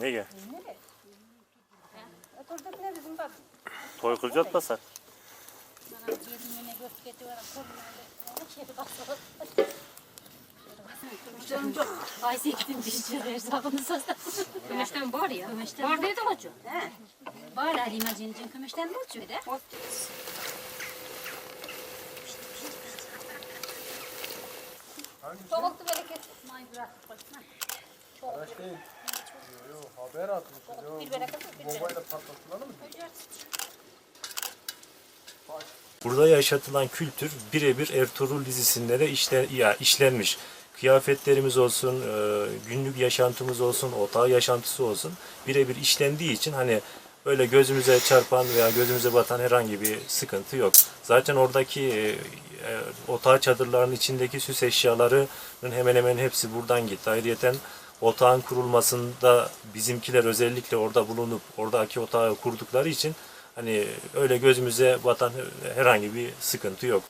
Neye? Oturduk ne bizim bak. Toy kılacak basar. Bana gelinliğine göz getiriyor. Koluna kedi basıyor. Canım çok faiz ettim dişçiler hesabını sazdan. Gümüşten var ya. Gümüşten var var. dedi hocam. He. Var Halime Cincin kümüşten mi uçuyor da? Çoluklu bereket. May bırak. koysana. Yo, haber atmış. Yo, bombayla patlatılanı mı? Burada yaşatılan kültür birebir Ertuğrul dizisinde de işle, ya, işlenmiş. Kıyafetlerimiz olsun, e, günlük yaşantımız olsun, otağı yaşantısı olsun birebir işlendiği için hani böyle gözümüze çarpan veya gözümüze batan herhangi bir sıkıntı yok. Zaten oradaki e, e, otağı çadırların içindeki süs eşyalarının hemen hemen hepsi buradan gitti. Ayrıyeten otağın kurulmasında bizimkiler özellikle orada bulunup oradaki otağı kurdukları için hani öyle gözümüze batan herhangi bir sıkıntı yok.